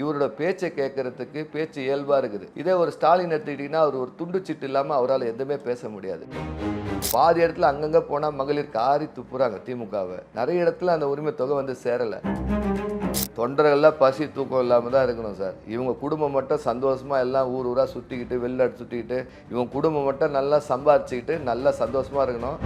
இவரோட பேச்சை கேட்கறதுக்கு பேச்சு இயல்பா இருக்குது. இதே ஒரு ஸ்டாலின் எடுத்துக்கிட்டீங்கன்னா அவர் ஒரு துண்டு சீட்டு இல்லாம அவரால் எதுவுமே பேச முடியாது. பாதி இடத்துல அங்கங்க போனா மகளிர் காரி துப்புறாங்க திமுகவை. நிறைய இடத்துல அந்த உரிமை தொகை வந்து சேரல. தொண்டர்கள்லாம் பசி தூக்கம் இல்லாமல் தான் இருக்கணும் சார். இவங்க குடும்பம் மட்டும் சந்தோஷமா எல்லாம் ஊர் ஊராக சுற்றிக்கிட்டு வெளிநாடு சுற்றிக்கிட்டு இவங்க குடும்பம் மட்டும் நல்லா சம்பாரிச்சுக்கிட்டு நல்லா சந்தோஷமா இருக்கணும்.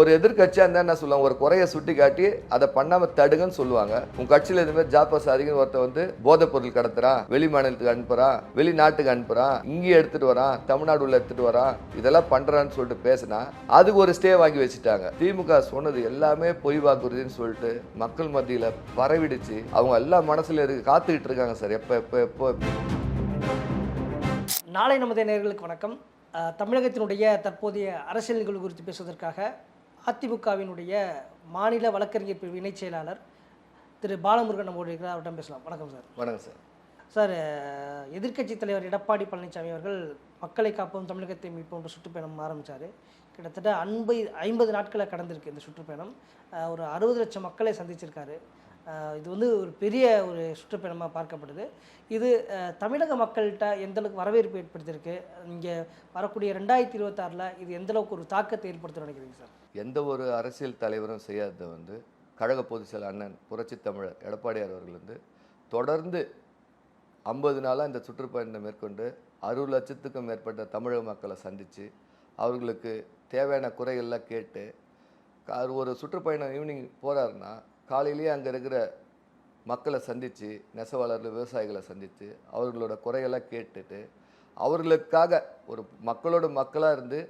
ஒரு எதிர்கட்சியாக இருந்தால் என்ன சொல்லுவாங்க? ஒரு குறையை சுட்டி காட்டி அதை பண்ணாமல் தடுங்கன்னு சொல்லுவாங்க. உங்க கட்சியில் இது மாதிரி ஜாப்பா சாதிக்குன்னு வந்து போதைப் பொருள் கடத்துறான் வெளி மாநிலத்துக்கு அனுப்புறான் வெளிநாட்டுக்கு அனுப்புறான் இங்கே எடுத்துட்டு வரான் தமிழ்நாடு உள்ள எடுத்துட்டு வரான் இதெல்லாம் பண்றான்னு சொல்லிட்டு பேசினா அதுக்கு ஒரு ஸ்டே வாங்கி வச்சுட்டாங்க. திமுக சொன்னது எல்லாமே பொய் வாக்குறுதின்னு சொல்லிட்டு மக்கள் மத்தியில் பரவிடுச்சு. அவங்க எல்லா மனசுல இருக்கு காத்துக்கிட்டு இருக்காங்க சார். எப்போ எப்போ எப்போ நாளை நமது நேர்களுக்கு வணக்கம். தமிழகத்தினுடைய தற்போதைய அரசியல் நிகழ்வு குறித்து பேசுவதற்காக அதிமுகவினுடைய மாநில வழக்கறிஞர் பிரிவு இணைச் செயலாளர் திரு பாலமுருகன் இருக்கிறார் அவர்கிட்ட பேசலாம். வணக்கம் சார். வணக்கம் சார். சார் எதிர்க்கட்சி தலைவர் எடப்பாடி பழனிசாமி அவர்கள் மக்களை காப்போம் தமிழகத்தை மீட்போம் என்ற சுற்றுப்பயணம் ஆரம்பித்தார் கிட்டத்தட்ட ஐம்பது ஐம்பது நாட்களை கடந்திருக்கு இந்த சுற்றுப்பயணம். ஒரு அறுபது லட்சம் மக்களை சந்திச்சிருக்காரு. இது வந்து ஒரு பெரிய ஒரு சுற்றுப்பயணமாக பார்க்கப்படுது. இது தமிழக மக்கள்கிட்ட எந்த அளவுக்கு வரவேற்பு ஏற்படுத்தியிருக்கு? இங்கே வரக்கூடிய ரெண்டாயிரத்தி இருபத்தாறில் இது எந்த அளவுக்கு ஒரு தாக்கத்தை ஏற்படுத்தும் நினைக்கிறீங்க சார்? எந்த ஒரு அரசியல் தலைவரும் செய்யாததை வந்து கழக பொதுச் செயலர் அண்ணன் புரட்சி தமிழர் எடப்பாடியார் அவர்கள் வந்து தொடர்ந்து ஐம்பது நாளாக இந்த சுற்றுப்பயணத்தை மேற்கொண்டு அறுபது லட்சத்துக்கும் மேற்பட்ட தமிழக மக்களை சந்தித்து அவர்களுக்கு தேவையான குறைகள்லாம் கேட்டு கா- ஒரு சுற்றுப்பயணம் ஈவினிங் போகிறாருன்னா காலையிலேயே அங்கே இருக்கிற மக்களை சந்தித்து நெசவாளர்கள் விவசாயிகளை சந்தித்து அவர்களோட குறையெல்லாம் கேட்டுட்டு அவர்களுக்காக ஒரு மக்களோட மக்களாக இருந்து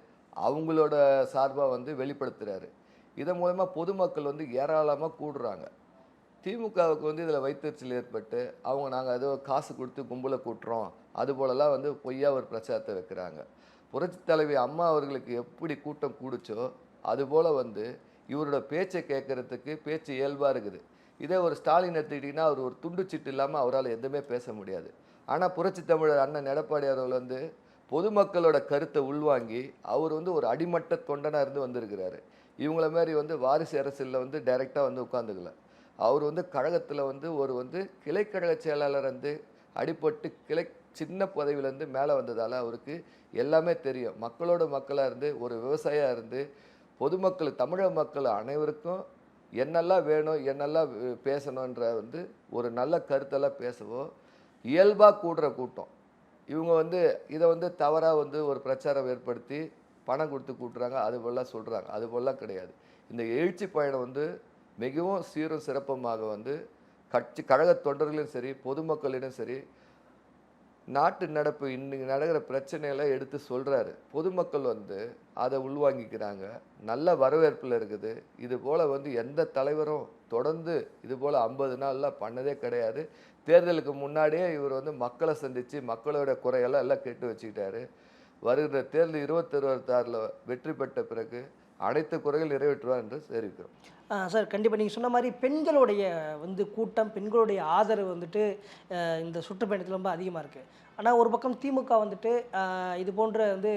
அவங்களோட சார்பாக வந்து வெளிப்படுத்துகிறாரு இதன் மூலமாக பொதுமக்கள் வந்து ஏராளமாக கூடுறாங்க. திமுகவுக்கு வந்து இதில் வைத்தறிச்சல் ஏற்பட்டு அவங்க நாங்கள் ஏதோ காசு கொடுத்து கும்பலை கூட்டுறோம். அது போலலாம் வந்து பொய்யா ஒரு பிரச்சாரத்தை வைக்கிறாங்க. புரட்சி தலைவி அம்மா அவர்களுக்கு எப்படி கூட்டம் கூடுச்சோ அதுபோல் வந்து இவரோட பேச்சை கேட்குறதுக்கு பேச்சு இயல்பாக இருக்குது. இதே ஒரு ஸ்டாலின் எடுத்துக்கிட்டிங்கன்னா அவர் ஒரு துண்டு சீட்டு இல்லாமல் அவரால் எதுவுமே பேச முடியாது. ஆனால் புரட்சி தமிழர் அண்ணன் எடப்பாடி அவர்கள் வந்து பொதுமக்களோட கருத்தை உள்வாங்கி அவர் வந்து ஒரு அடிமட்ட தொண்டனாக இருந்து வந்திருக்கிறாரு. இவங்கள மாதிரி வந்து வாரிசு அரசியலில் வந்து டைரெக்டாக வந்து உட்காந்துக்கல அவர் வந்து கழகத்தில் வந்து ஒரு வந்து கிளைக்கழக செயலாளர் வந்து அடிபட்டு கிளை சின்ன பதவியிலேருந்து மேலே வந்ததால் அவருக்கு எல்லாமே தெரியும். மக்களோட மக்களாக இருந்து ஒரு விவசாயியாக இருந்து பொதுமக்கள் தமிழக மக்கள் அனைவருக்கும் என்னெல்லாம் வேணும் என்னெல்லாம் பேசணுன்ற வந்து ஒரு நல்ல கருத்தெல்லாம் பேசவோ இயல்பாக கூடுற கூட்டம். இவங்க வந்து இதை வந்து தவறாக வந்து ஒரு பிரச்சாரம் ஏற்படுத்தி பணம் கொடுத்து கூட்டுறாங்க. அது போலாம் சொல்கிறாங்க அது போலாம் கிடையாது. இந்த எழுச்சி பயணம் வந்து மிகவும் சீரும் சிறப்புமாக வந்து கட்சி கழக தொண்டர்களும் சரி பொதுமக்களிடம் சரி நாட்டு நடப்பு இன்னைக்கு நடக்கிற பிரச்சனையெல்லாம் எடுத்து சொல்கிறாரு பொதுமக்கள் வந்து அதை உள்வாங்கிக்கிறாங்க. நல்ல வரவேற்பில் இருக்குது. இது போல் வந்து எந்த தலைவரும் தொடர்ந்து இது போல் ஐம்பது நாள்லாம் பண்ணதே கிடையாது. தேர்தலுக்கு முன்னாடியே இவர் வந்து மக்களை சந்தித்து மக்களோட குறையெல்லாம் எல்லாம் கேட்டு வச்சுக்கிட்டாரு. வருகிற தேர்தல் இருபத்தி இருபத்தாறில் வெற்றி பெற்ற பிறகு அனைத்து குறைகள் நிறைவேற்றுவார் என்று தெரிவிக்கிறோம். சார் கண்டிப்பாக நீங்கள் சொன்ன மாதிரி பெண்களுடைய வந்து கூட்டம் பெண்களுடைய ஆதரவு வந்துட்டு இந்த சுற்றுப்பயணத்தில் ரொம்ப அதிகமாக இருக்குது ஆனால் ஒரு பக்கம் திமுக வந்துட்டு இது போன்ற வந்து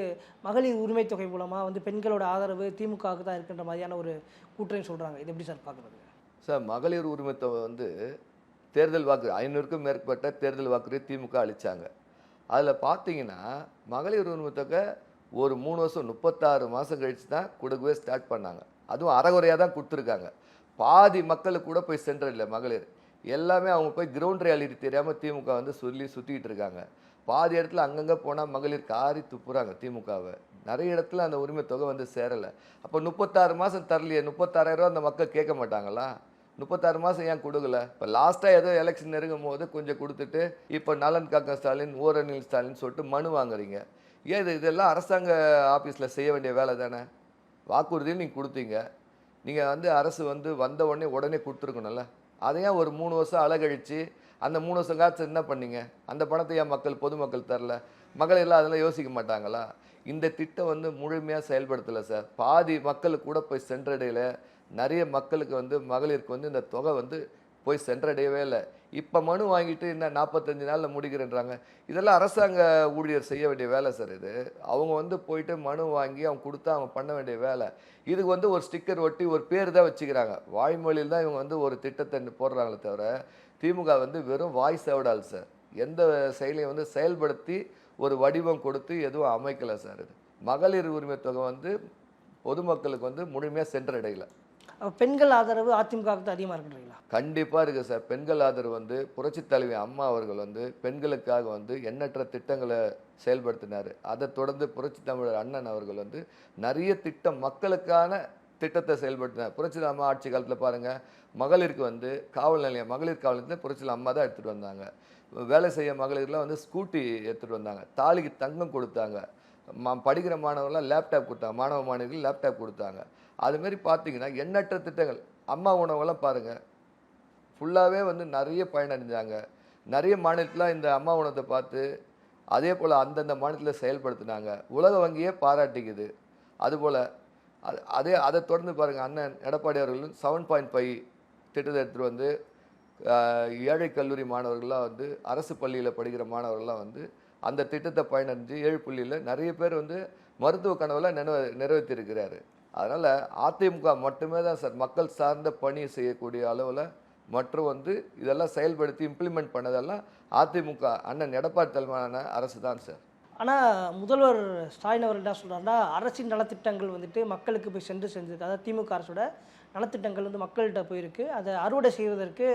மகளிர் உரிமை தொகை மூலமாக வந்து பெண்களோட ஆதரவு திமுகவுக்கு தான் இருக்கின்ற மாதிரியான ஒரு கூற்றையும் சொல்கிறாங்க இது எப்படி சார் பார்க்குறது? சார் மகளிர் உரிமத்தை வந்து தேர்தல் வாக்கு ஐநூறுக்கும் மேற்பட்ட தேர்தல் வாக்குறுதி திமுக அளிச்சாங்க. அதில் பார்த்தீங்கன்னா மகளிர் உரிமை தொகை ஒரு மூணு வருஷம் முப்பத்தாறு மாதம் கழிச்சு தான் கொடுக்கவே ஸ்டார்ட் பண்ணாங்க. அதுவும் அறகுறையாக தான் கொடுத்துருக்காங்க. பாதி மக்களுக்கு கூட போய் சென்றதில்லை மகளிர். எல்லாமே அவங்க போய் கிரவுண்ட் ரியாலிட்டி தெரியாமல் திமுக வந்து சொல்லி சுற்றிக்கிட்டு இருக்காங்க. பாதி இடத்துல அங்கங்கே போனால் மகளிர் காரி துப்புறாங்க திமுகவை. நிறைய இடத்துல அந்த உரிமை தொகை வந்து சேரலை. அப்போ முப்பத்தாறு மாதம் தரலையே முப்பத்தாறாயிரம் அந்த மக்கள் கேட்க மாட்டாங்களா? முப்பத்தாறு மாதம் ஏன் கொடுக்கல? இப்போ லாஸ்ட்டாக ஏதோ எலெக்ஷன் நெருங்கும் போது கொஞ்சம் கொடுத்துட்டு இப்போ நலன் காக்கா ஸ்டாலின் ஓரணில் ஸ்டாலின் சொல்லிட்டு மனு வாங்குறீங்க. ஏன் இது இதெல்லாம் அரசாங்க ஆஃபீஸில் செய்ய வேண்டிய வேலை தானே? வாக்குறுதியும் நீங்கள் கொடுத்தீங்க. நீங்கள் வந்து அரசு வந்து வந்த உடனே உடனே கொடுத்துருக்கணும்ல. அதை ஏன் ஒரு மூணு வருஷம் அலகழித்து அந்த மூணு வருஷம் காய்ச்சி என்ன பண்ணீங்க? அந்த பணத்தை ஏன் மக்கள் பொதுமக்கள் தரல? மகளிர்லாம் அதெல்லாம் யோசிக்க மாட்டாங்களா? இந்த திட்டம் வந்து முழுமையாக செயல்படுத்தலை சார். பாதி மக்களுக்கு கூட போய் சென்றடையில. நிறைய மக்களுக்கு வந்து மகளிருக்கு வந்து இந்த தொகை வந்து போய் சென்றடையவே இல்லை. இப்போ மனு வாங்கிட்டு இன்னும் நாற்பத்தஞ்சு நாளில் முடிக்கிறேன்றாங்க. இதெல்லாம் அரசாங்க ஊழியர் செய்ய வேண்டிய வேலை சார் இது. அவங்க வந்து போயிட்டு மனு வாங்கி அவங்க கொடுத்தா அவங்க பண்ண வேண்டிய வேலை. இதுக்கு வந்து ஒரு ஸ்டிக்கர் ஒட்டி ஒரு பேர் தான் வச்சுக்கிறாங்க. வாய்மொழியில் தான் இவங்க வந்து ஒரு திட்டத்தை போடுறாங்களே தவிர திமுக வந்து வெறும் வாய் சேவடால் சார். எந்த செயலையும் வந்து செயல்படுத்தி ஒரு வடிவம் கொடுத்து எதுவும் அமைக்கலை சார் இது. மகளிர் உரிமை தொகை வந்து பொதுமக்களுக்கு வந்து முழுமையாக சென்றடையலை. பெண்கள் ஆதரவு அதிமுகவுக்கு அதிகமாக இருக்குன்றீங்களா கண்டிப்பாக இருக்குது சார். பெண்கள் ஆதரவு வந்து புரட்சித் தலைவி அம்மா அவர்கள் வந்து பெண்களுக்காக வந்து எண்ணற்ற திட்டங்களை செயல்படுத்தினார். அதை தொடர்ந்து புரட்சி தமிழர் அண்ணன் அவர்கள் வந்து நிறைய திட்டம் மக்களுக்கான திட்டத்தை செயல்படுத்தினார். புரட்சி அம்மா ஆட்சி காலத்தில் பாருங்கள் மகளிருக்கு வந்து காவல் நிலையம் மகளிர் காவல் நிலையத்தில் புரட்சியில் அம்மா தான் எடுத்துகிட்டு வந்தாங்க. வேலை செய்ய மகளிர்லாம் வந்து ஸ்கூட்டி எடுத்துகிட்டு வந்தாங்க. தாலிக்கு தங்கம் கொடுத்தாங்க. படிக்கிற மாணவர்லாம் லேப்டாப் கொடுத்தாங்க மாணவ மாணவிகள் லேப்டாப் கொடுத்தாங்க. அதுமாரி பார்த்தீங்கன்னா எண்ணற்ற திட்டங்கள். அம்மா உணவெல்லாம் பாருங்கள் ஃபுல்லாகவே வந்து நிறைய பயனடைஞ்சாங்க. நிறைய மாநிலத்தில் இந்த அம்மா உணவத்தை பார்த்து அதே போல் அந்தந்த மாநிலத்தில் செயல்படுத்தினாங்க. உலக வங்கியே பாராட்டிக்குது. அதுபோல் அது அதே அதை தொடர்ந்து பாருங்கள் அண்ணன் எடப்பாடி அவர்களும் செவன் பாயிண்ட் ஃபைவ் திட்டத்தை எடுத்துகிட்டு வந்து ஏழை கல்லூரி மாணவர்கள்லாம் வந்து அரசு பள்ளியில் படிக்கிற மாணவர்கள்லாம் வந்து அந்த திட்டத்தை பயனடைஞ்சு ஏழு புள்ளியில் நிறைய பேர் வந்து மருத்துவ கனவுலாம் நினைவ நிறைவேற்றிருக்கிறாரு. அதனால் அதிமுக மட்டுமே தான் சார் மக்கள் சார்ந்த பணி செய்யக்கூடிய அளவில் மற்றும் வந்து இதெல்லாம் செயல்படுத்தி இம்ப்ளிமெண்ட் பண்ணதெல்லாம் அதிமுக அண்ணன் எடப்பாடி தலைமையான அரசு தான் சார். ஆனால் முதல்வர் ஸ்டாலின் அவர்கள் என்ன சொல்கிறாருன்னா அரசின் நலத்திட்டங்கள் வந்துட்டு மக்களுக்கு போய் சென்று செஞ்சிருக்கு அதாவது திமுக அரசோட நலத்திட்டங்கள் வந்து மக்கள்கிட்ட போயிருக்கு. அதை அறுவடை செய்வதற்கு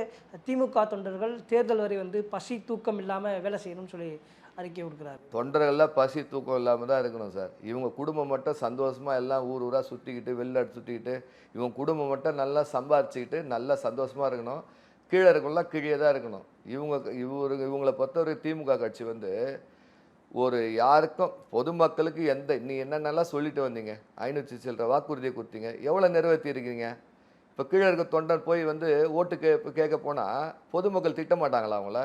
திமுக தொண்டர்கள் தேர்தல் வரை வந்து பசி தூக்கம் இல்லாமல் வேலை செய்யணும்னு சொல்லி அறிக்கை கொடுக்குறாரு. தொண்டர்கள்லாம் பசி தூக்கம் இல்லாமல் தான் இருக்கணும் சார். இவங்க குடும்பம் மட்டும் சந்தோஷமாக எல்லாம் ஊர் ஊராக சுற்றிக்கிட்டு வெளிநாடு சுற்றிக்கிட்டு இவங்க குடும்பம் மட்டும் நல்லா சம்பாரிச்சுக்கிட்டு நல்லா சந்தோஷமாக இருக்கணும். கீழே இருக்கலாம் கீழே தான் இருக்கணும். இவங்க இவரு இவங்களை பொறுத்தவரை திமுக கட்சி வந்து ஒரு யாருக்கும் பொதுமக்களுக்கு எந்த நீ என்னென்னலாம் சொல்லிட்டு வந்தீங்க? ஐநூற்றி சில்லற வாக்குறுதியை கொடுத்தீங்க. எவ்வளோ நிறைவேற்றிருக்கீங்க? இப்போ கீழே இருக்க தொண்டர் போய் வந்து ஓட்டு கே கேட்க போனால் பொதுமக்கள் திட்ட மாட்டாங்களா அவங்கள?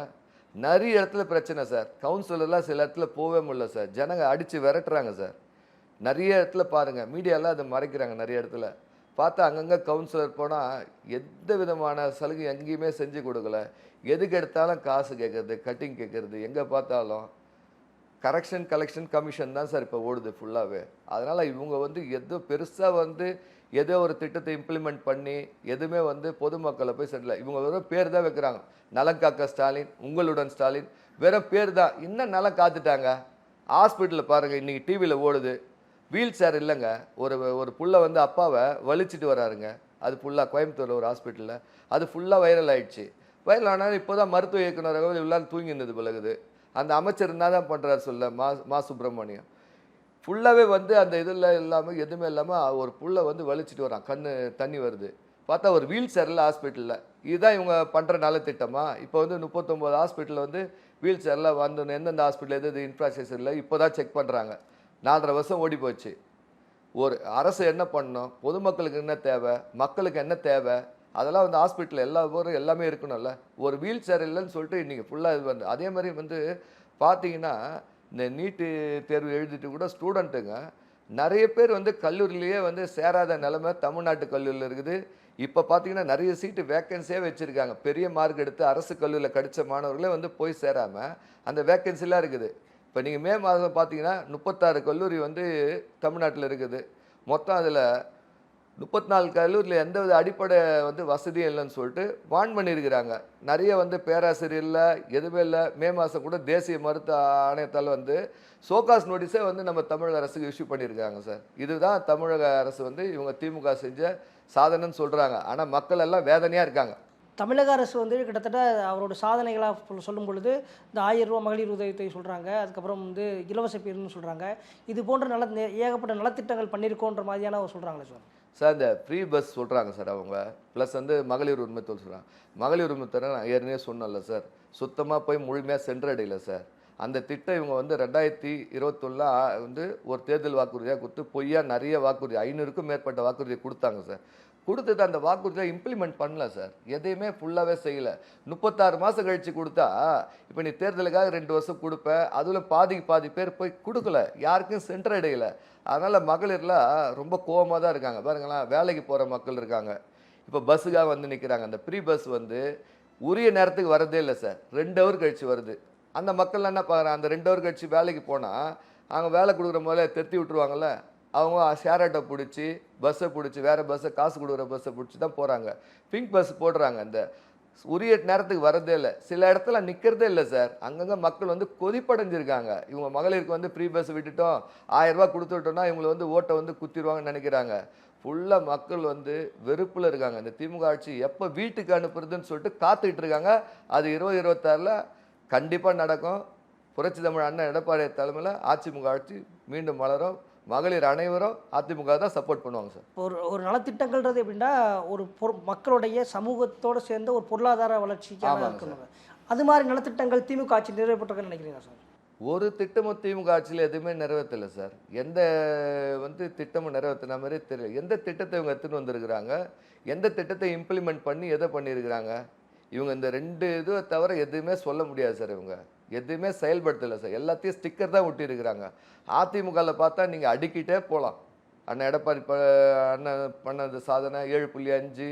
நிறைய இடத்துல பிரச்சனை சார். கவுன்சிலர்லாம் சில இடத்துல போகவே முடியல சார். ஜனங்க அடித்து விரட்டுறாங்க சார். நிறைய இடத்துல பாருங்கள் மீடியாலாம் அதை மறைக்கிறாங்க நிறைய இடத்துல. பார்த்தா அங்கங்கே கவுன்சிலர் போனால் எந்த விதமான சலுகை எங்கேயுமே செஞ்சு கொடுக்கல. எதுக்கு எடுத்தாலும் காசு கேட்குறது கட்டிங் கேட்குறது எங்கே பார்த்தாலும் கரெக்ஷன் கலெக்ஷன் கமிஷன் தான் சார் இப்போ ஓடுது ஃபுல்லாகவே அதனால் இவங்க வந்து எதோ பெருசாக வந்து ஏதோ ஒரு திட்டத்தை இம்ப்ளிமெண்ட் பண்ணி எதுவுமே வந்து பொதுமக்களை போய் செட்டில் இவங்க வெறும் பேர் தான் வைக்கிறாங்க. நலம் காக்க ஸ்டாலின் உங்களுடன் ஸ்டாலின் வெறும் பேர் தான். இன்னும் நலம் காத்துட்டாங்க? ஹாஸ்பிட்டலில் பாருங்கள் இன்றைக்கி டிவியில் ஓடுது. வீல் சேர் இல்லைங்க. ஒரு ஒரு புள்ள வந்து அப்பாவை வலிச்சிட்டு வராருங்க. அது ஃபுல்லாக கோயம்புத்தூரில் ஒரு ஹாஸ்பிட்டலில் அது ஃபுல்லாக வைரல் ஆயிடுச்சு. வைரல் ஆனால் இப்போ தான் மருத்துவ இயக்குனராக இவ்வளோ தூங்கி இருந்தது பழகுது அந்த அமைச்சர் என்ன தான் பண்ணுறாரு சொல்ல? மா மா சுப்பிரமணியம். ஃபுல்லாகவே வந்து அந்த இதில் இல்லாமல் எதுவுமே இல்லாமல் ஒரு புள்ள வந்து வலிச்சிட்டு வரான். கண் தண்ணி வருது. பார்த்தா ஒரு வீல் சேரில் ஹாஸ்பிட்டலில். இதுதான் இவங்க பண்ணுற நல்ல திட்டமாக இப்போ வந்து முப்பத்தொம்போது ஹாஸ்பிட்டலில் வந்து வீல் சேரில் வந்து எந்தெந்த ஹாஸ்பிட்டல் எது எது இன்ஃப்ராஸ்ட்ரக்சர் இல்லை இப்போ தான் செக் பண்ணுறாங்க நாலரை வருஷம் ஓடி போச்சு. ஒரு அரசு என்ன பண்ணணும்? பொதுமக்களுக்கு என்ன தேவை? மக்களுக்கு என்ன தேவை? அதெல்லாம் வந்து ஹாஸ்பிட்டல் எல்லா ஊரும் எல்லாமே இருக்கணும்ல. ஒரு வீல் சேர் இல்லைன்னு சொல்லிட்டு இன்றைக்கி ஃபுல்லாக இது வந்து அதே மாதிரி வந்து பார்த்தீங்கன்னா இந்த நீட்டு தேர்வு எழுதிட்டு கூட ஸ்டூடெண்ட்டுங்க நிறைய பேர் வந்து கல்லூரியிலேயே வந்து சேராத நிலைமை தமிழ்நாட்டு கல்லூரியில் இருக்குது. இப்போ பார்த்தீங்கன்னா நிறைய சீட்டு வேக்கன்சியே வச்சுருக்காங்க. பெரிய மார்க் எடுத்து அரசு கல்லூரியில் படித்த மாணவர்களே வந்து போய் சேராமல் அந்த வேக்கன்சிலாம் இருக்குது. இப்போ நீங்கள் மே மாதம் பார்த்தீங்கன்னா முப்பத்தாறு கல்லூரி வந்து தமிழ்நாட்டில் இருக்குது. மொத்தம் அதில் முப்பத்தி நாலு கல்லூரியில் எந்த வித அடிப்படை வந்து வசதியும் இல்லைன்னு சொல்லிட்டு வான் பண்ணியிருக்கிறாங்க. நிறைய வந்து பேராசிரியர் இல்லை எதுவுமே இல்லை. மே மாதம் கூட தேசிய மருத்துவ ஆணையத்தால் வந்து சோகாஸ் நோட்டீஸே வந்து நம்ம தமிழக அரசுக்கு இஷ்யூ பண்ணியிருக்காங்க சார். இதுதான் தமிழக அரசு வந்து இவங்க திமுக செஞ்ச சாதனைன்னு சொல்கிறாங்க ஆனால் மக்கள் எல்லாம் வேதனையாக இருக்காங்க. தமிழக அரசு வந்து கிட்டத்தட்ட அவரோட சாதனைகளாக சொல்லும் பொழுது இந்த ஆயிரம் ரூபா மகளிர் உதவித்தொகை சொல்கிறாங்க அதுக்கப்புறம் வந்து இலவச பேருன்னு சொல்கிறாங்க இது போன்ற நல ஏகப்பட்ட நலத்திட்டங்கள் பண்ணியிருக்கோன்ற மாதிரியான சொல்கிறாங்களே சார். சார் இந்த ஃப்ரீ பஸ் சொல்கிறாங்க சார் அவங்க. ப்ளஸ் வந்து மகளிர் உரிமைத்தொகை சொல்கிறாங்க மகளிர் உரிமைத்தொகை நான் ஏற்கனவே சொன்னல சார். சுத்தமாக போய் முழுமையாக சென்றடையல சார். அந்த திட்டம் இவங்க வந்து ரெண்டாயிரத்தி இருபத்தொன்னில் வந்து ஒரு தேர்தல் வாக்குறுதியாக கொடுத்து பொய்யா நிறைய வாக்குறுதி ஐநூறுக்கும் மேற்பட்ட வாக்குறுதியை கொடுத்தாங்க சார். கொடுத்தது அந்த வாக்குறுதியை இம்ப்ளிமெண்ட் பண்ணல சார். எதையுமே ஃபுல்லாகவே செய்யலை. முப்பத்தாறு மாதம் கழித்து கொடுத்தா இப்போ நீ தேர்தலுக்காக ரெண்டு வருஷம் கொடுப்ப அதில் பாதிக்கு பாதி பேர் போய் கொடுக்கல. யாருக்கும் சென்டர் இடையில அதனால் மகளிர்லாம் ரொம்ப கோவமாக தான் இருக்காங்க. பாருங்களேன் வேலைக்கு போகிற மக்கள் இருக்காங்க. இப்போ பஸ்ஸுக்காக வந்து நிற்கிறாங்க அந்த ப்ரீ பஸ் வந்து உரிய நேரத்துக்கு வரதே இல்லை சார். ரெண்டு ஹவர் கழிச்சு வருது. அந்த மக்கள் என்ன பார்க்குறாங்க? அந்த ரெண்டு ஹவர் வேலைக்கு போனால் அவங்க வேலை கொடுக்குற முதல்ல திருத்தி விட்டுருவாங்கள்ல அவங்க ஷேர் ஆட்டோ பிடிச்சி பஸ்ஸை பிடிச்சி வேறு பஸ்ஸை காசு கொடுக்குற பஸ்ஸை பிடிச்சி தான் போகிறாங்க பிங்க் பஸ் போடுறாங்க இந்த உரிய நேரத்துக்கு வரதே இல்லை. சில இடத்துல நிற்கிறதே இல்லை சார் அங்கங்கே மக்கள் வந்து கொதிப்படைஞ்சிருக்காங்க. இவங்க மகளிருக்கு வந்து ஃப்ரீ பஸ் விட்டுட்டோம் ஆயிரம் கொடுத்து விட்டோம்னா இவங்களை வந்து ஓட்டை வந்து குத்திடுவாங்கன்னு நினைக்கிறாங்க. ஃபுல்லாக மக்கள் வந்து வெறுப்பில் இருக்காங்க. இந்த திமுக ஆட்சி எப்போ வீட்டுக்கு அனுப்புறதுன்னு சொல்லிட்டு காத்துக்கிட்டு இருக்காங்க. அது இருபது இருபத்தாறில் கண்டிப்பாக நடக்கும். புரட்சி தமிழ் அண்ணன் எடப்பாடி தலைமையில் அதிமுக ஆட்சி மீண்டும் மலரும் மகளிர் அனைவரும் அதிமுக தான் சப்போர்ட் பண்ணுவாங்க சார். ஒரு ஒரு நலத்திட்டங்கள்ன்றது எப்படின்னா ஒரு பொரு- மக்களுடைய சமூகத்தோட சேர்ந்த ஒரு பொருளாதார வளர்ச்சிக்காக இருக்கணும் அது மாதிரி நலத்திட்டங்கள் திமுக ஆட்சி நிறைவேற்றப்பட்டிருக்குன்னு நினைக்கிறீங்க சார்? ஒரு திட்டமும் திமுக ஆட்சியில் எதுவுமே நிறைவேற்றலை சார். எந்த வந்து திட்டமும் நிறைவேற்றின மாதிரி தெரியல. எந்த திட்டத்தை இவங்க எடுத்துன்னு வந்திருக்கிறாங்க? எந்த திட்டத்தை இம்ப்ளிமெண்ட் பண்ணி எதை பண்ணியிருக்கிறாங்க? இவங்க இந்த ரெண்டு இதுவை தவிர எதுவுமே சொல்ல முடியாது சார் இவங்க. எதுவுமே செயல்படுத்தலை சார். எல்லாத்தையும் ஸ்டிக்கர் தான் ஒட்டியிருக்கிறாங்க. அதிமுகவில் பார்த்தா நீங்கள் அடிக்கிட்டே போகலாம் அண்ணன் எடப்பாடி ப அண்ணன் பண்ணது சாதனை ஏழு புள்ளி அஞ்சு.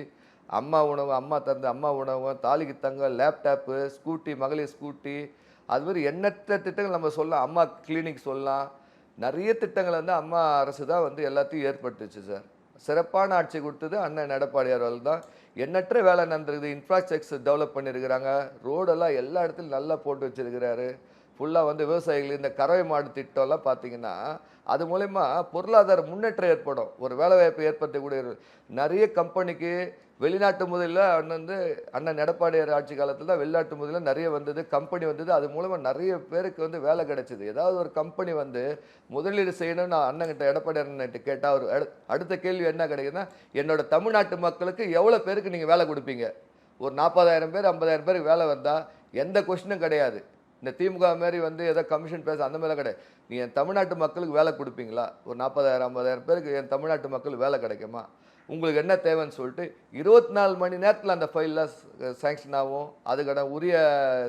அம்மா உணவு அம்மா தந்த அம்மா உணவு தாலிக்கு தங்க லேப்டாப்பு ஸ்கூட்டி மகளிர் ஸ்கூட்டி அது மாதிரி எண்ணற்ற திட்டங்கள் நம்ம சொல்லலாம் அம்மா கிளினிக் சொல்லலாம். நிறைய திட்டங்களை வந்து அம்மா அரசு தான் வந்து எல்லாத்தையும் ஏற்படுத்துச்சு சார். சிறப்பான ஆட்சி கொடுத்தது அண்ணன் எடப்பாடியார் அவர்கள் தான். எண்ணற்ற வேலை நடந்திருக்குது இன்ஃப்ராஸ்ட்ரக்சர் டெவலப் பண்ணியிருக்கிறாங்க. ரோடெல்லாம் எல்லா இடத்துலையும் நல்லா போட்டு வச்சிருக்கிறாரு. ஃபுல்லாக வந்து விவசாயிகள் இந்த கறவை மாடு திட்டம்லாம் பார்த்தீங்கன்னா அது மூலயமா பொருளாதார முன்னேற்றம் ஏற்படும். ஒரு வேலைவாய்ப்பு ஏற்படுத்தக்கூடிய ஒரு- நிறைய கம்பெனிக்கு வெளிநாட்டு முதலில் அண்ணன் வந்து அண்ணன் எடப்பாடியார் ஆட்சி காலத்தில் தான் வெளிநாட்டு முதலில் நிறைய வந்தது கம்பெனி வந்தது. அது மூலமாக நிறைய பேருக்கு வந்து வேலை கிடைச்சிது. ஏதாவது ஒரு கம்பெனி வந்து முதலீடு செய்யணும்னு நான் அண்ணன்கிட்ட எடப்பாடியார் அண்ணன்கிட்ட கேட்டால் அவர் அடு- அடுத்த கேள்வி என்ன கிடைக்குதுன்னா என்னோட தமிழ்நாட்டு மக்களுக்கு எவ்வளோ பேருக்கு நீங்கள் வேலை கொடுப்பீங்க? ஒரு நாற்பதாயிரம் பேர் ஐம்பதாயிரம் பேருக்கு வேலை வந்தால் எந்த கொஷினும் கிடையாது. இந்த திமுக மாதிரி வந்து ஏதோ கமிஷன் பேச அந்த மாதிரிலாம் கிடையாது. நீ என் தமிழ்நாட்டு மக்களுக்கு வேலை கொடுப்பீங்களா? ஒரு நாற்பதாயிரம் ஐம்பதாயிரம் பேருக்கு என் தமிழ்நாட்டு மக்களுக்கு வேலை கிடைக்குமா? உங்களுக்கு என்ன தேவைன்னு சொல்லிட்டு இருபத்தி நாலு மணி நேரத்தில் அந்த ஃபைல்லாம் சேங்ஷன் ஆகும். அதுக்கான உரிய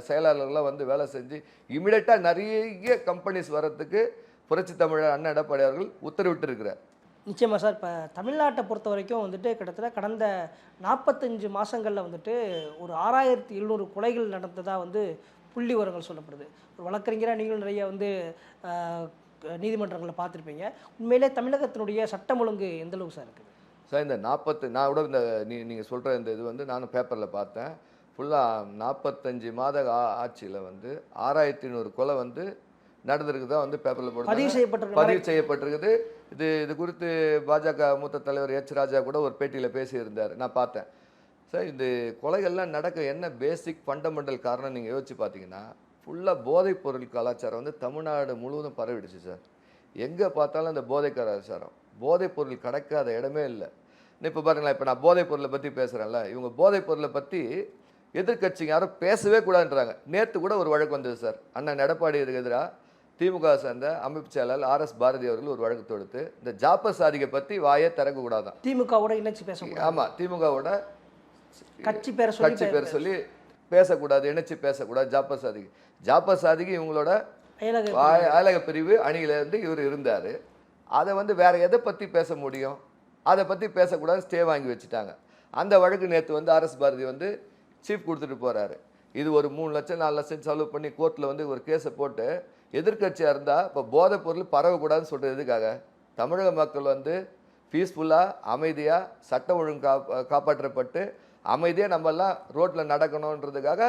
செயலாளர்கள்லாம் வந்து வேலை செஞ்சு இமிடியட்டாக நிறைய கம்பெனிஸ் வர்றதுக்கு புரட்சி தமிழர் அண்ணன் எடப்பாடி அவர்கள் உத்தரவிட்டு இருக்கிறார் சார். இப்போ தமிழ்நாட்டை பொறுத்த வரைக்கும் வந்துட்டு கிட்டத்தட்ட கடந்த நாற்பத்தஞ்சு மாதங்களில் வந்துட்டு ஒரு ஆறாயிரத்தி எழுநூறு கொலைகள் நடந்ததாக வந்து புள்ளி உரங்கள் சொல்லப்படுது. ஒரு வழக்கறிஞராக நீங்களும் நிறைய வந்து நீதிமன்றங்களில் நீதிமன்றங்களை பார்த்துருப்பீங்க. உண்மையிலே தமிழகத்தினுடைய சட்டம் ஒழுங்கு எந்தளவுக்கு சார் இருக்குது? சார் இந்த நாற்பத்து நான் கூட இந்த நீ நீங்கள் சொல்கிற இந்த இது வந்து நானும் பேப்பரில் பார்த்தேன். ஃபுல்லாக நாற்பத்தஞ்சு மாத ஆட்சியில் வந்து ஆறாயிரத்தி ஐநூறு கொலை வந்து நடந்திருக்குதா வந்து பேப்பரில் போட்டு பதிவு செய்யப்பட்டிருக்க பதிவு செய்யப்பட்டிருக்குது. இது இது குறித்து பாஜக மூத்த தலைவர் எச் ராஜா கூட ஒரு பேட்டியில் பேசியிருந்தார். நான் பார்த்தேன். சார் இந்த கொலைகள்லாம் நடக்க என்ன பேசிக் ஃபண்டமெண்டல் காரணம் நீங்கள் யோசிச்சு பார்த்தீங்கன்னா ஃபுல்லாக போதைப் பொருள் கலாச்சாரம் வந்து தமிழ்நாடு முழுவதும் பரவிடுச்சு சார். எங்கே பார்த்தாலும் அந்த போதை கலாச்சாரம் போதைப் பொருள் கிடைக்காத இடமே இல்லை. இப்போ பாருங்களேன் இப்போ நான் போதைப் பொருளை பற்றி பேசுகிறேன்ல இவங்க போதைப் பொருளை பற்றி எதிர்க்கட்சிங்க யாரும் பேசவே கூடாதுன்றாங்க. நேற்று கூட ஒரு வழக்கு வந்தது சார். அண்ணன் எடப்பாடிக்கு எதிராக திமுக சேர்ந்த அமைப்பு செயலாளர் ஆர்எஸ் பாரதி அவர்கள் ஒரு வழக்கு தொடுத்து இந்த ஜாப்பர் சாதிகை பற்றி வாயே திறக்க கூடாதான். திமுகவோட இணைச்சு பேசக்கூடாது. ஆமாம் திமுகவோட கட்சி பேரை கட்சி பேர் சொல்லி பேசக்கூடாது இணைச்சு பேசக்கூடாது ஜாப்பர் சாதிக்கு ஜாப்பர் சாதிக்கு இவங்களோட அயலக பிரிவு அணியில இருந்து இவர் இருந்தார். அதை வந்து வேற எதை பற்றி பேச முடியும்? அதை பற்றி பேசக்கூடாது ஸ்டே வாங்கி வச்சுட்டாங்க. அந்த வழக்கு நேற்று வந்து ஆர்எஸ் பாரதி வந்து சீஃப் கொடுத்துட்டு போகிறாரு இது ஒரு மூணு லட்சம் நாலு லட்சம் செலவு பண்ணி கோர்ட்டில் வந்து ஒரு கேஸை போட்டு எதிர்க்கட்சியாக இருந்தால் இப்போ போதைப் பொருள் பரவக்கூடாதுன்னு சொல்கிறது எதுக்காக? தமிழக மக்கள் வந்து பீஸ்ஃபுல்லாக அமைதியாக சட்ட ஒழுங்கு காப்பா காப்பாற்றப்பட்டு அமைதியாக நம்மெல்லாம் ரோட்டில் நடக்கணுன்றதுக்காக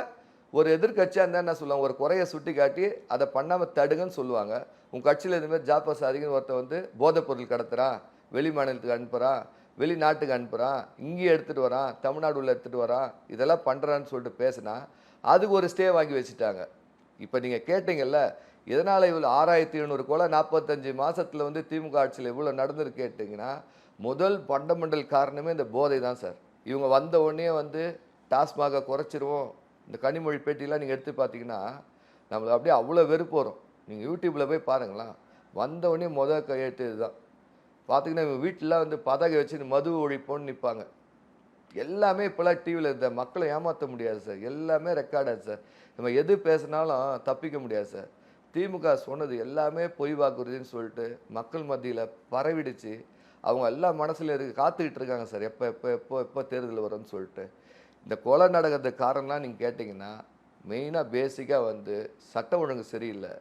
ஒரு எதிர்க்கட்சியாக இருந்தால் என்ன சொல்லுவாங்க? ஒரு குறையை சுட்டி காட்டி அதை பண்ணாமல் தடுங்கன்னு சொல்லுவாங்க. உங்கள் கட்சியில் இதுமாதிரி ஜாப்பா சாதிக்குன்னு ஒருத்தன் வந்து போதைப் பொருள் கடத்துகிறான் வெளி மாநிலத்துக்கு அனுப்புகிறான் வெளிநாட்டுக்கு அனுப்புகிறான் இங்கேயே எடுத்துகிட்டு வரான் தமிழ்நாடு உள்ள எடுத்துகிட்டு வரான் இதெல்லாம் பண்ணுறான்னு சொல்லிட்டு பேசினா அதுக்கு ஒரு ஸ்டே வாங்கி வச்சுட்டாங்க. இப்போ நீங்கள் கேட்டீங்கல்ல எதனால் இவ்வளோ ஆறாயிரத்தி எழுநூறு கொலை நாற்பத்தஞ்சு மாதத்தில் வந்து திமுக ஆட்சியில் இவ்வளோ நடந்துருக்கு கேட்டிங்கன்னா முதல் பண்டமெண்டல் காரணமே இந்த போதை தான் சார். இவங்க வந்த உடனே வந்து டாஸ்மாக குறைச்சிருவோம். இந்த கனிமொழி பேட்டிலாம் நீங்கள் எடுத்து பார்த்தீங்கன்னா நம்மளுக்கு அப்படியே அவ்வளோ வெறுப்பு வரும். நீங்கள் யூடியூப்பில் போய் பாருங்களேன். வந்த உடனே முத கையெழுத்து இதுதான். பார்த்தீங்கன்னா இவங்க வீட்டில் வந்து பதகை வச்சு மது ஒழிப்போன்னு நிற்பாங்க எல்லாமே இப்போலாம் டிவியில் இருந்த மக்களை ஏமாற்ற முடியாது சார். எல்லாமே ரெக்கார்டாது சார். நம்ம எது பேசினாலும் தப்பிக்க முடியாது சார். திமுக சொன்னது எல்லாமே பொய் வாக்குறுதின்னு சொல்லிட்டு மக்கள் மத்தியில் பரவிடுச்சு. அவங்க எல்லாம் மனசில் இருக்கு காத்துக்கிட்டு இருக்காங்க சார். எப்போ எப்போ எப்போ எப்போ தேர்தல் வரும்னு சொல்லிட்டு. இந்த கொலை நடக்கிறதுக்கு காரணம்லாம் நீங்கள் கேட்டிங்கன்னா மெயினாக பேசிக்காக வந்து சட்ட ஒழுங்கு சரியில்லை.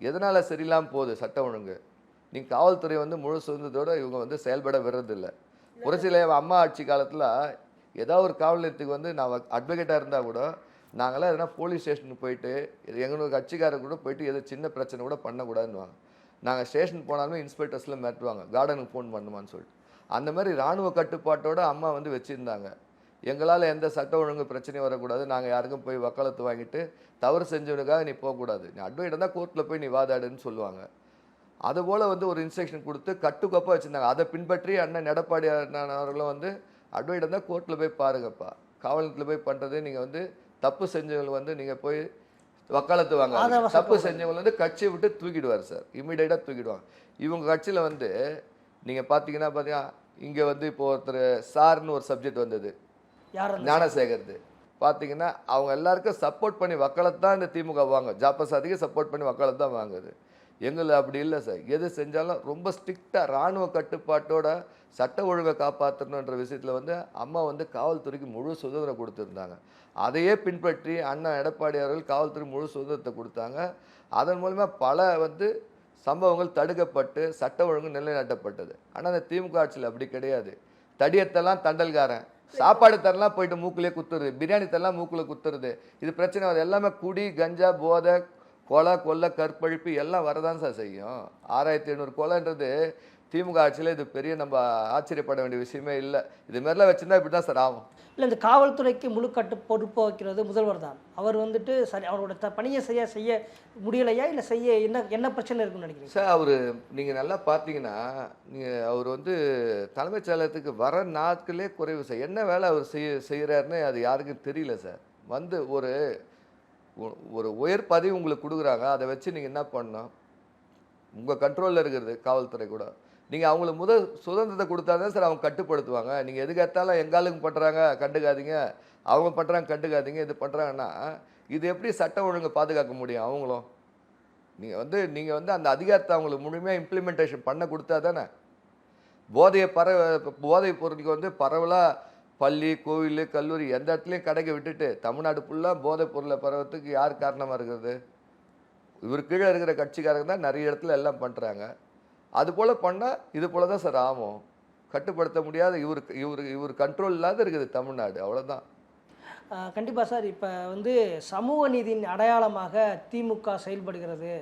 எதனால் சரியில்லாமல் போகுது சட்ட ஒழுங்கு? நீங்கள் காவல்துறை வந்து முழு சுதந்திரத்தோடு இவங்க வந்து செயல்பட விடுறதில்ல. சில அம்மா ஆட்சி காலத்தில் ஏதாவது ஒரு காவல் நிலையத்துக்கு வந்து நான் அட்வொகேட்டாக இருந்தால் கூட நாங்களாம் எதனா போலீஸ் ஸ்டேஷனுக்கு போயிட்டு எங்களுக்கு கட்சிக்காரர் கூட போயிட்டு எதோ சின்ன பிரச்சனை கூட பண்ணக்கூடாதுன்னுவாங்க. நாங்கள் ஸ்டேஷன் போனாலுமே இன்ஸ்பெக்டர்ஸ்லாம் மிரட்டுவாங்க. கார்டனுக்கு ஃபோன் பண்ணுமான்னு சொல்லிட்டு. அந்த மாதிரி இராணுவ கட்டுப்பாட்டோட அம்மா வந்து வச்சுருந்தாங்க. எங்களால் எந்த சட்ட ஒழுங்கு பிரச்சனையும் வரக்கூடாது. நாங்கள் யாருக்கும் போய் வக்காலத்து வாங்கிட்டு தவறு செஞ்சவனுக்காக நீ போகக்கூடாது. நீ அட்வைட் இருந்தால் கோர்ட்டில் போய் நீ வாதாடுன்னு சொல்லுவாங்க. அதுபோல் வந்து ஒரு இன்ஸ்ட்ரக்ஷன் கொடுத்து கட்டுக்கோப்பாக வச்சுருந்தாங்க. அதை பின்பற்றி அண்ணன் எடப்பாடி அண்ணன் அவர்களும் வந்து அட்வொகேட் இருந்தால் கோர்ட்டில் போய் பாருங்கப்பா. காவல் நிலையத்தில் போய் பண்ணுறது நீங்கள் வந்து தப்பு செஞ்சவங்க வந்து நீங்கள் போய் வக்காலத்து வாங்க. தப்பு செஞ்சவங்க வந்து கட்சியை விட்டு தூக்கிடுவார் சார். இமீடியட்டாக தூக்கிடுவாங்க. இவங்க கட்சியில் வந்து நீங்கள் பார்த்தீங்கன்னா பார்த்தீங்கன்னா இங்கே வந்து இப்போ ஒருத்தர் சார்னு ஒரு சப்ஜெக்ட் வந்தது. ஞானசேகர்து. பார்த்தீங்கன்னா அவங்க எல்லாருக்கும் சப்போர்ட் பண்ணி வக்காலத்து தான் இந்த திமுக வாங்க ஜாப்பஸ் அதிக சப்போர்ட் பண்ணி வக்காலத்து தான் வாங்குது. எங்களை அப்படி இல்லை சார் எது செஞ்சாலும் ரொம்ப ஸ்ட்ரிக்டாக இராணுவ கட்டுப்பாட்டோட சட்ட ஒழுங்கை காப்பாற்றணுன்ற விஷயத்தில் வந்து அம்மா வந்து காவல்துறைக்கு முழு சுதந்திரம் கொடுத்துருந்தாங்க. அதையே பின்பற்றி அண்ணா எடப்பாடி அவர்கள் காவல்துறை முழு சுதந்திரத்தை கொடுத்தாங்க. அதன் மூலமாக பல வந்து சம்பவங்கள் தடுக்கப்பட்டு சட்ட ஒழுங்கு நிலைநாட்டப்பட்டது. ஆனால் அந்த திமுக ஆட்சியில் அப்படி கிடையாது. தடியத்தெல்லாம் தண்டல்காரன். சாப்பாடு தரலாம் போயிட்டு மூக்குலயே குத்துறது. பிரியாணி தரலாம் மூக்கில் குத்துறது. இது பிரச்சனை. வருது எல்லாமே குடி கஞ்சா போதை கொலை கொள்ளை கற்பழிப்பு எல்லாம் வரதான் சார் செய்யும். ஆறாயிரத்தி ஐநூறு கொலைன்றது திமுக ஆட்சியில் இது பெரிய நம்ம ஆச்சரியப்பட வேண்டிய விஷயமே இல்லை. இது மாதிரிலாம் வச்சிருந்தா இப்படி தான் சார் ஆகும். இல்லை இந்த காவல்துறைக்கு முழு கட்டு பொறுப்பு வைக்கிறது முதல்வர் தான். அவர் வந்துட்டு சரி அவரோட த பணியை சரியா செய்ய முடியலையா? இல்லை செய்ய என்ன என்ன பிரச்சனை இருக்குன்னு நினைக்கிறீங்க? சார் அவர் நீங்கள் நல்லா பார்த்தீங்கன்னா நீங்கள் அவர் வந்து தலைமைச் செயலகத்துக்கு வர நாட்களே குறைவு சார். என்ன வேலை அவர் செய்ய செய்கிறாருன்னு அது யாருக்கும் தெரியல சார். வந்து ஒரு ஒரு உயர் பதவி உங்களுக்கு கொடுக்குறாங்க அதை வச்சு நீங்கள் என்ன பண்ணணும்? உங்கள் கண்ட்ரோலில் இருக்கிறது காவல்துறை கூட. நீங்கள் அவங்களுக்கு முதல் சுதந்திரத்தை கொடுத்தா தான் சார் அவங்க கட்டுப்படுத்துவாங்க. நீங்கள் எதுக்கேற்றாலும் எங்காலுக்கு பண்ணுறாங்க கண்டுக்காதீங்க. அவங்க பண்ணுறாங்க கண்டுக்காதீங்க. இது பண்ணுறாங்கன்னா இது எப்படி சட்டம் ஒழுங்கு பாதுகாக்க முடியும் அவங்களும்? நீங்கள் வந்து நீங்கள் வந்து அந்த அதிகாரத்தை அவங்களுக்கு முழுமையாக இம்ப்ளிமெண்டேஷன் பண்ண கொடுத்தா தானே? போதையை பரவ போதை பொருளுக்கு வந்து பரவலாக பள்ளி கோவில் கல்லூரி எந்த இடத்துலையும் கடைக்கு விட்டுட்டு தமிழ்நாடு ஃபுல்லாக போதை பொருளை பரவத்துக்கு யார் காரணமாக இருக்கிறது? இவர் கீழே இருக்கிற கட்சிக்காரங்க தான் நிறைய இடத்துல எல்லாம் பண்ணுறாங்க அது போல் பண்ணால் இது போல தான் சார் ஆகும். கட்டுப்படுத்த முடியாத இவர் இவர் இவர் கண்ட்ரோல் இல்லாத இருக்குது தமிழ்நாடு. அவ்வளோதான் ஆஹ் கண்டிப்பா சார். இப்போ வந்து சமூக நீதியின் அடையாளமாக திமுக செயல்படுகிறது.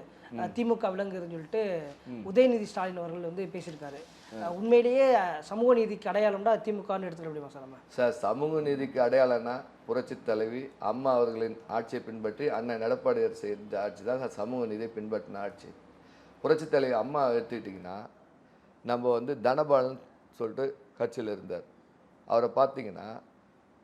திமுக விளங்குதுன்னு சொல்லிட்டு உதயநிதி ஸ்டாலின் அவர்கள் வந்து பேசியிருக்காரு. உண்மையிலேயே சமூக நீதிக்கு அடையாளம்னா திமுகன்னு எடுத்துக்க முடியுமா சார் நம்ம? சார் சமூக நீதிக்கு அடையாளம்னா புரட்சி தலைவி அம்மா அவர்களின் ஆட்சியை பின்பற்றி அண்ணன் எடப்பாடியார் செய்த ஆட்சி தான் சார் சமூக நீதியை பின்பற்றின ஆட்சி. புரட்சி தலைவி அம்மா எடுத்துக்கிட்டிங்கன்னா நம்ம வந்து தனபாலன் சொல்லிட்டு கட்சியில் இருந்தார். அவரை பார்த்தீங்கன்னா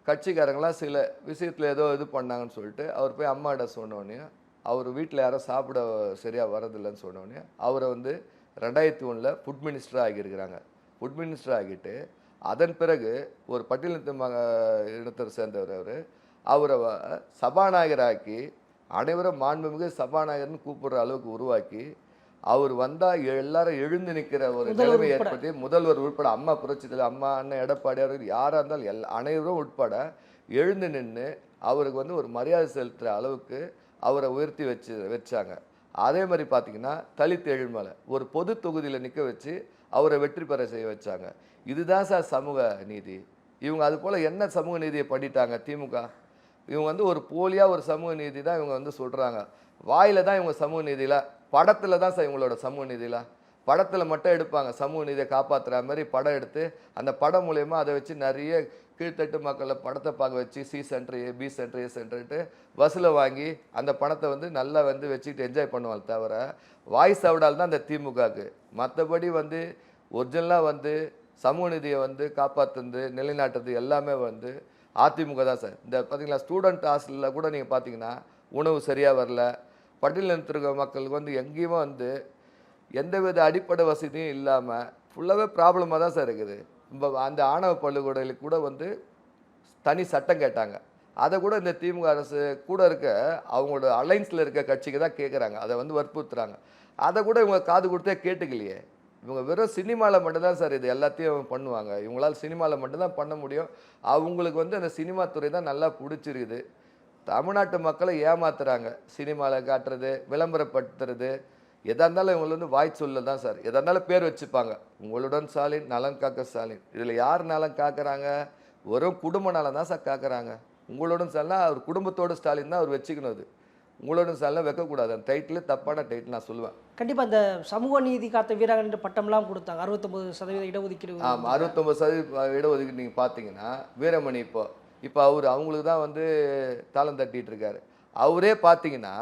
கட்சிக்காரங்களாம் சில விஷயத்தில் ஏதோ இது பண்ணாங்கன்னு சொல்லிட்டு அவர் போய் அம்மாட்ட சொன்னோடனே அவர் வீட்டில் யாரும் சாப்பிட சரியாக வரதில்லைன்னு சொன்னோடனே அவரை வந்து ரெண்டாயிரத்தி ஒன்றில் ஃபுட் மினிஸ்டராக ஆகியிருக்கிறாங்க. ஃபுட் மினிஸ்டர் ஆகிட்டு அதன் பிறகு ஒரு பட்டியலினத்து மக இனத்தை சேர்ந்தவர் அவர். அவரை சபாநாயகராக்கி அனைவரும் மாண்புமிகு சபாநாயகர்னு கூப்பிடுற அளவுக்கு உருவாக்கி அவர் வந்தா எல்லாரும் எழுந்து நிற்கிற ஒரு நிலைமை. ஏற்படுத்தி முதல்வர் உட்பட அம்மா புரட்சித்தில் அம்மா அண்ணன் எடப்பாடியார் யாராக இருந்தாலும் எல்லா அனைவரும் உட்பட எழுந்து நின்று அவருக்கு வந்து ஒரு மரியாதை செலுத்துகிற அளவுக்கு அவரை உயர்த்தி வச்சு வச்சாங்க. அதே மாதிரி பார்த்தீங்கன்னா தலித் எழுமலை ஒரு பொது தொகுதியில் நிற்க வச்சு அவரை வெற்றி பெற செய்ய வச்சாங்க. இதுதான் சார் சமூக நீதி. இவங்க அது போல் என்ன சமூக நீதியை பண்ணிட்டாங்க திமுக? இவங்க வந்து ஒரு போலியாக ஒரு சமூக நீதி தான் இவங்க வந்து சொல்கிறாங்க வாயில் தான் இவங்க சமூக நீதியில் படத்தில் தான் சார் இவங்களோட சமூக நீதியில். படத்தில் மட்டும் எடுப்பாங்க. சமூக நீதியை காப்பாற்றுற மாதிரி படம் எடுத்து அந்த படம் மூலயமா அதை வச்சு நிறைய கீழ்த்தட்டு மக்களை படத்தை பார்க்க வச்சு C centre A B centre A சென்டர்ட்டு வசூலை வாங்கி அந்த பணத்தை வந்து நல்லா வந்து வச்சுக்கிட்டு என்ஜாய் பண்ணுவாங்க தவிர வாய்ஸ் சவடால் தான் அந்த திமுகவுக்கு மற்றபடி வந்து ஒரிஜினலாக வந்து சமூக நிதியை வந்து காப்பாற்றுறது நிலைநாட்டுறது எல்லாமே வந்து அதிமுக தான் சார். இந்த பார்த்தீங்களா ஸ்டூடெண்ட் ஹாஸ்டலில் கூட நீங்கள் பார்த்தீங்கன்னா உணவு சரியாக வரல. பட்டியல் இருக்கிற மக்களுக்கு வந்து எங்கேயுமே வந்து எந்தவித அடிப்படை வசதியும் இல்லாமல் ஃபுல்லாகவே ப்ராப்ளமாக தான் சார் இருக்குது. அந்த ஆணவ பள்ளிக்கூடங்களுக்கு கூட வந்து தனி சட்டம் கேட்டாங்க. அதை கூட இந்த திமுக அரசு கூட இருக்க அவங்களோட அலைன்ஸில் இருக்க கட்சிக்கு தான் கேட்குறாங்க. அதை வந்து வற்புறுத்துறாங்க. அதை கூட இவங்க காது கொடுத்தே கேட்டுக்கலையே. இவங்க வெறும் சினிமாவில் மட்டும்தான் சார் இது எல்லாத்தையும் பண்ணுவாங்க. இவங்களால் சினிமாவில் மட்டும்தான் பண்ண முடியும். அவங்களுக்கு வந்து அந்த சினிமா துறை தான் நல்லா பிடிச்சிருக்குது. தமிழ்நாட்டு மக்களை ஏமாத்துறாங்க. சினிமாவில் காட்டுறது விளம்பரப்படுத்துறது எதா இருந்தாலும் இவங்க வந்து வாய் சொல்ல தான் சார். எதா இருந்தாலும் பேர் வச்சுப்பாங்க. உங்களுடன் ஸ்டாலின் நலன் காக்க ஸ்டாலின் இதில் யார் நலன் காக்குறாங்க? வெறும் குடும்ப நலம் தான் சார் காக்குறாங்க. உங்களுடன் ஸ்டாலினா அவர் குடும்பத்தோட ஸ்டாலின் தான் அவர் வச்சுக்கணும் அது. உங்களுடன் ஸ்டாலின் வைக்கக்கூடாது. அந்த டைட்டில் தப்பான டைட்டில் நான் சொல்லுவேன். கண்டிப்பாக அந்த சமூக நீதி காத்த வீரர்கள் பட்டம்லாம் கொடுத்தாங்க. அறுபத்தொம்பது சதவீத இடஒதுக்கீடு. ஆமாம் அறுபத்தொம்பது சதவீத இடஒதுக்கீடு நீங்கள் பார்த்தீங்கன்னா வீரமணி இப்போ. இப்போ அவர் அவங்களுக்கு தான் வந்து தாளம் தட்டிட்டு இருக்காரு. அவரே பார்த்தீங்கன்னா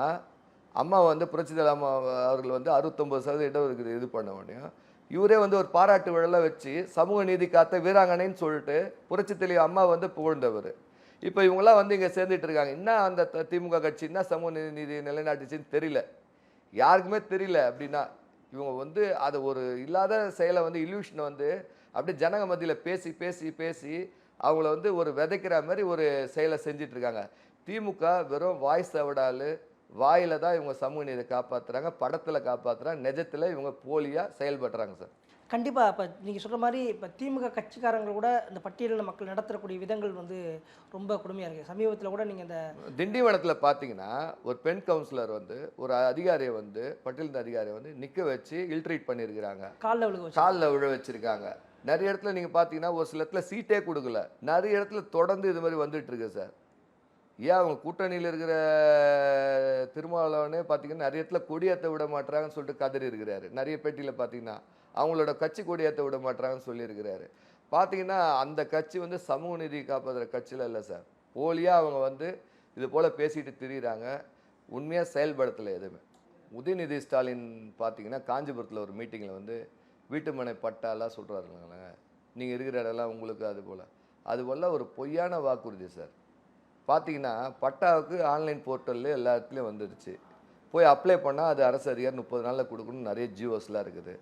அம்மா வந்து புரட்சிதல் அம்மா அவர்கள் வந்து அறுபத்தொம்பது சதவீத இடஒதுக்கீடு இது பண்ண முடியும் இவரே வந்து ஒரு பாராட்டு விழலாம் வச்சு சமூக நீதி காத்த வீராங்கனைன்னு சொல்லிட்டு புரட்சி அம்மா வந்து புகழ்ந்தவர். இப்போ இவங்களாம் வந்து இங்கே சேர்ந்துட்டு இருக்காங்க. என்ன அந்த திமுக கட்சி என்ன சமூக நீதி நீதி நிலைநாட்டுச்சுன்னு தெரியல. யாருக்குமே தெரியல அப்படின்னா இவங்க வந்து அது ஒரு இல்லாத செயலை வந்து இல்யூஷனை வந்து அப்படியே ஜனங்க மத்தியில் பேசி பேசி பேசி அவங்கள வந்து ஒரு விதைக்கிற மாதிரி ஒரு செயலை செஞ்சிட்ருக்காங்க திமுக வெறும் வாய்ஸ் சவடாலு வாயில தான் இவங்க சமூக நீதியை காப்பாத்துறாங்க படத்துல காப்பாத்துறாங்க நிஜத்துல இவங்க போலியா செயல்படுறாங்க சார். கண்டிப்பாக இப்போ நீங்கள் சொல்கிற மாதிரி இப்போ திமுக கட்சிக்காரங்க கூட இந்த பட்டியலில் மக்கள் நடத்தக்கூடிய விதங்கள் வந்து ரொம்ப கொடுமையாக இருக்குது சமீபத்தில் கூட நீங்கள் இந்த திண்டிவனத்தில் பார்த்தீங்கன்னா ஒரு பெண் கவுன்சிலர் வந்து ஒரு அதிகாரியை வந்து பட்டியலிந்த அதிகாரியை வந்து நிற்க வச்சு இல்ட்ரீட் பண்ணியிருக்கிறாங்க. காலில் விழுக காலில் விழ வச்சிருக்காங்க. நிறைய இடத்துல நீங்கள் பார்த்தீங்கன்னா ஒரு சில இடத்துல சீட்டே கொடுக்கல. நிறைய இடத்துல தொடர்ந்து இது மாதிரி வந்துட்டு இருக்கு சார். ஏன் அவங்க கூட்டணியில் இருக்கிற திருமாவளவனே பார்த்தீங்கன்னா நிறைய இடத்துல கொடியேற்ற விட மாட்டாங்கன்னு சொல்லிட்டு கதறி இருக்கிறாரு. நிறைய பேட்டியில் பார்த்தீங்கன்னா அவங்களோட கட்சி கொடியேற்ற விட மாட்டாங்கன்னு சொல்லியிருக்கிறாரு பார்த்தீங்கன்னா அந்த கட்சி வந்து சமூக நீதி காப்பாற்றுற கட்சியில் இல்லை சார். போலியாக அவங்க வந்து இது போல் பேசிட்டு திரியிறாங்க. உண்மையாக செயல்படுத்தலை எதுவுமே. உதயநிதி ஸ்டாலின் பார்த்தீங்கன்னா காஞ்சிபுரத்தில் ஒரு மீட்டிங்கில் வந்து வீட்டுமனை பட்டாலாம் சொல்கிறாருங்களே நீங்கள் இருக்கிற இடம்லாம் உங்களுக்கு அது போல். அது போல் ஒரு பொய்யான வாக்குறுதி சார். பார்த்தீங்கன்னா பட்டாவுக்கு ஆன்லைன் போர்ட்டல்ல எல்லா இடத்துலையும் வந்துடுச்சு போய் அப்ளை பண்ணால் அது அரசு அதிகாரி முப்பது நாளில் கொடுக்கணும்னு நிறைய ஜியோஸ்லாம் இருக்குது.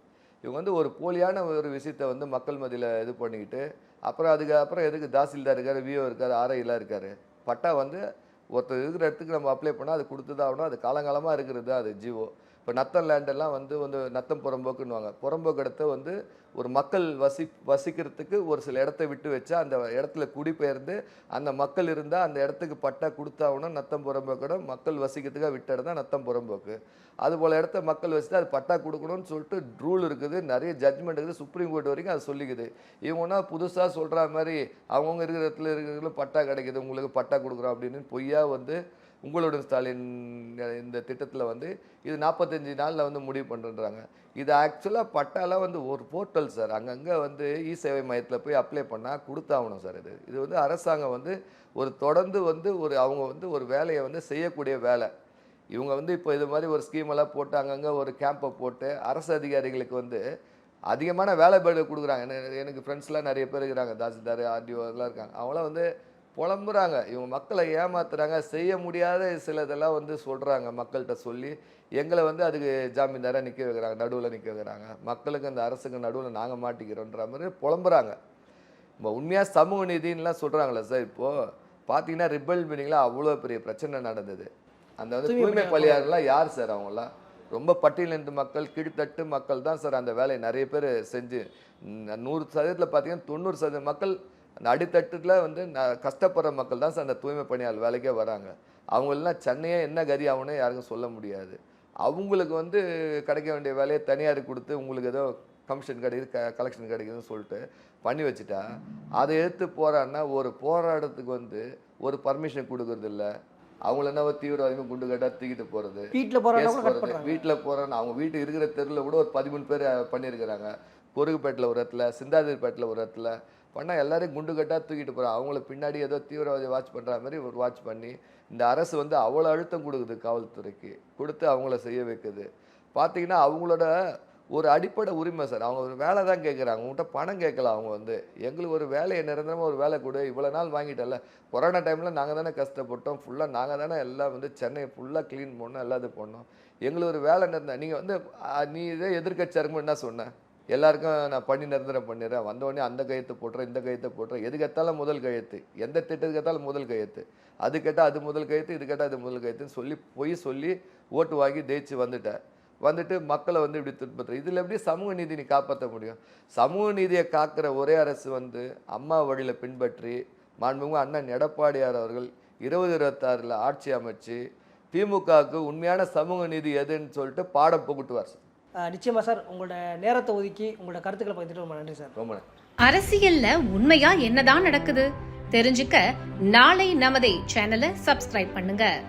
இவங்க வந்து ஒரு போலியான ஒரு விஷயத்தை வந்து மக்கள் மதியில் இது பண்ணிக்கிட்டு அப்புறம் அதுக்கு அப்புறம் எதுக்கு தாசில்தார் இருக்கார் விஓ இருக்கார் ஆர்ஐலாம் இருக்கார். பட்டா வந்து ஒருத்தர் இருக்கிற இடத்துக்கு நம்ம அப்ளை பண்ணால் அது கொடுத்து தான் ஆகணும். அது காலங்காலமாக இருக்கிறது அது ஜிஓ இப்போ நத்தம் லேண்டெல்லாம் வந்து வந்து நத்தம் புறம்போக்குன்னுவாங்க. புறம்போக்கு இடத்த வந்து ஒரு மக்கள் வசி வசிக்கிறதுக்கு ஒரு சில இடத்த விட்டு வச்சா அந்த இடத்துல குடிபெயர்ந்து அந்த மக்கள் இருந்தால் அந்த இடத்துக்கு பட்டா கொடுத்தாகணும் நத்தம் புறம்போக்கோட மக்கள் வசிக்கிறதுக்காக விட்ட இடம் தான் நத்தம் புறம்போக்கு. அது போல் இடத்த மக்கள் வச்சுட்டு அது பட்டா கொடுக்கணும்னு சொல்லிட்டு ரூல் இருக்குது நிறைய ஜட்மெண்ட் இருக்குது சுப்ரீம் கோர்ட் வரைக்கும் அது சொல்லிக்குது. இவங்கன்னா புதுசாக சொல்கிற மாதிரி அவங்கவுங்க இருக்கிற இடத்துல இருக்கிறவங்களும் பட்டா கிடைக்குது உங்களுக்கு பட்டா கொடுக்குறோம் அப்படின்னு பொய்யா வந்து உங்களுடன் ஸ்டாலின் இந்த திட்டத்தில் வந்து இது நாற்பத்தஞ்சு நாளில் வந்து முடிவு பண்ணுறாங்க இது ஆக்சுவலாக பட்டாலாம் வந்து ஒரு போர்ட்டல் சார். அங்கங்கே வந்து இ சேவை மையத்தில் போய் அப்ளை பண்ணால் கொடுத்தாகணும் சார் இது. இது வந்து அரசாங்கம் வந்து ஒரு தொடர்ந்து வந்து ஒரு அவங்க வந்து ஒரு வேலையை வந்து செய்யக்கூடிய வேலை. இவங்க வந்து இப்போ இது மாதிரி ஒரு ஸ்கீமெல்லாம் போட்டு அங்கங்கே ஒரு கேம்பை போட்டு அரசு அதிகாரிகளுக்கு வந்து அதிகமான வேலை பேடு கொடுக்குறாங்க. என்ன- எனக்கு ஃப்ரெண்ட்ஸ்லாம் நிறைய பேர் இருக்கிறாங்க. தாசில்தார் ஆர்டிஓ எல்லாம் இருக்காங்க. அவங்களாம் வந்து புலம்புறாங்க. இவங்க மக்களை ஏமாத்துறாங்க. செய்ய முடியாத சில இதெல்லாம் வந்து சொல்கிறாங்க மக்கள்கிட்ட சொல்லி எங்களை வந்து அதுக்கு ஜாமீன்தாராக நிற்க வைக்கிறாங்க நடுவில் நிற்க வைக்கிறாங்க. மக்களுக்கு அந்த அரசுக்கு நடுவில் நாங்கள் மாட்டிக்கிறோன்ற மாதிரி புலம்புறாங்க. இப்போ உண்மையாக சமூக நீதின்னுலாம் சொல்கிறாங்களே சார் இப்போது பார்த்தீங்கன்னா ரிப்பல் மீனிங்கில் அவ்வளோ பெரிய பிரச்சனை நடந்தது. அந்த வந்து தூய்மை தூய்மை பணியாளர் பணியாளர்லாம் யார் சார் அவங்களாம் ரொம்ப பட்டியலிருந்து மக்கள் கீழ்த்தட்டு மக்கள் தான் சார் அந்த வேலையை நிறைய பேர் செஞ்சு நூறு சதவீதத்தில் பார்த்தீங்கன்னா தொண்ணூறு சதவீத மக்கள் அந்த அடித்தட்டுல வந்து கஷ்டப்படுற மக்கள் தான் சார் அந்த தூய்மை பணியாளர் வேலைக்கே வராங்க. அவங்களெல்லாம் சென்னையே என்ன கதி ஆகும்னு யாருக்கும் சொல்ல முடியாது. அவங்களுக்கு வந்து கிடைக்க வேண்டிய வேலையை தனியாருக்கு கொடுத்து உங்களுக்கு ஏதோ கமிஷன் கிடைக்குது க கலெக்ஷன் கிடைக்குதுன்னு சொல்லிட்டு பண்ணி வச்சுட்டா அதை எடுத்து போறான்னா ஒரு போராட்டத்துக்கு வந்து ஒரு பர்மிஷன் கொடுக்கறது இல்ல. அவங்கள என்ன ஒரு தீவிரவாதமே குண்டு கட்டா தூக்கிட்டு போறது வீட்டில் போகிறாங்க பண்ணுறாங்க வீட்டில் போகிறோன்னு அவங்க வீட்டு இருக்கிற தெருவில் கூட ஒரு பதிமூணு பேர் பண்ணியிருக்கிறாங்க. பொருகுப்பேட்டில் ஒரு இடத்துல சிந்தாதிரிப்பேட்டில் ஒரு இடத்துல பண்ணால் எல்லாரையும் குண்டு கட்டாக தூக்கிட்டு போகிறாங்க அவங்கள பின்னாடி ஏதோ தீவிரவாதி வாட்ச் பண்ணுற மாதிரி ஒரு வாட்ச் பண்ணி இந்த அரசு வந்து அவ்வளோ அழுத்தம் கொடுக்குது காவல்துறைக்கு. கொடுத்து அவங்கள செய்ய வைக்குது. பார்த்தீங்கன்னா அவங்களோட ஒரு அடிப்படை உரிமை சார். அவங்க ஒரு வேலை தான் கேட்குறாங்க உங்கள்கிட்ட பணம் கேட்கல அவங்க வந்து. எங்களுக்கு ஒரு வேலையை நிரந்தரமாக ஒரு வேலை கொடு. இவ்வளோ நாள் வாங்கிட்டல கொரோனா டைமில் நாங்கள் தானே கஷ்டப்பட்டோம். ஃபுல்லாக நாங்கள் தானே எல்லாம் வந்து சென்னை ஃபுல்லாக க்ளீன் பண்ணோம் எல்லாத்தையும் பண்ணோம். எங்களுக்கு ஒரு வேலை நிறந்த நீங்கள் வந்து நீ இதே எதிர்க்கட்சியாக இருக்கும்போது என்ன சொன்னேன். எல்லாருக்கும் நான் பண்ணி நிரந்தரம் பண்ணிடுறேன். வந்த அந்த கையெழுத்து போட்டுறேன் இந்த கையத்தை போட்டுறேன். எது கேட்டாலும் முதல் கையெழுத்து. எந்த திட்டத்துக்கு கேட்டாலும் முதல் கையெழுத்து. அது கேட்டால் அது முதல் கையெழுத்து இது கேட்டால் அது முதல் கையெழுத்துன்னு சொல்லி பொய் சொல்லி ஓட்டு வாங்கி ஜெயிச்சு வந்துட்டேன். வந்துட்டு மக்களை வந்து இப்படி துன்புறுத்துற இதில் எப்படி சமூக நீதி நீ காப்பாற்ற முடியும்? சமூக நீதியை காக்கிற ஒரே அரசு வந்து அம்மா வழியில் பின்பற்றி மாண்புமிகு அண்ணன் எடப்பாடியார் அவர்கள் இருபது இருபத்தாறில் ஆட்சி அமைச்சு திமுகவுக்கு உண்மையான சமூக நீதி எதுன்னு சொல்லிட்டு பாடம் புகுட்டுவார். சார் அஹ் நிச்சயமா சார் உங்களோட நேரத்தை ஒதுக்கி உங்களோட கருத்துக்களை பகிர்ந்துட்டு ரொம்ப நன்றி சார். ரொம்ப நன்றி. அரசியல்ல உண்மையா என்னதான் நடக்குது? தெரிஞ்சுக்க நாளை நமதே சேனலை சப்ஸ்கிரைப் பண்ணுங்க.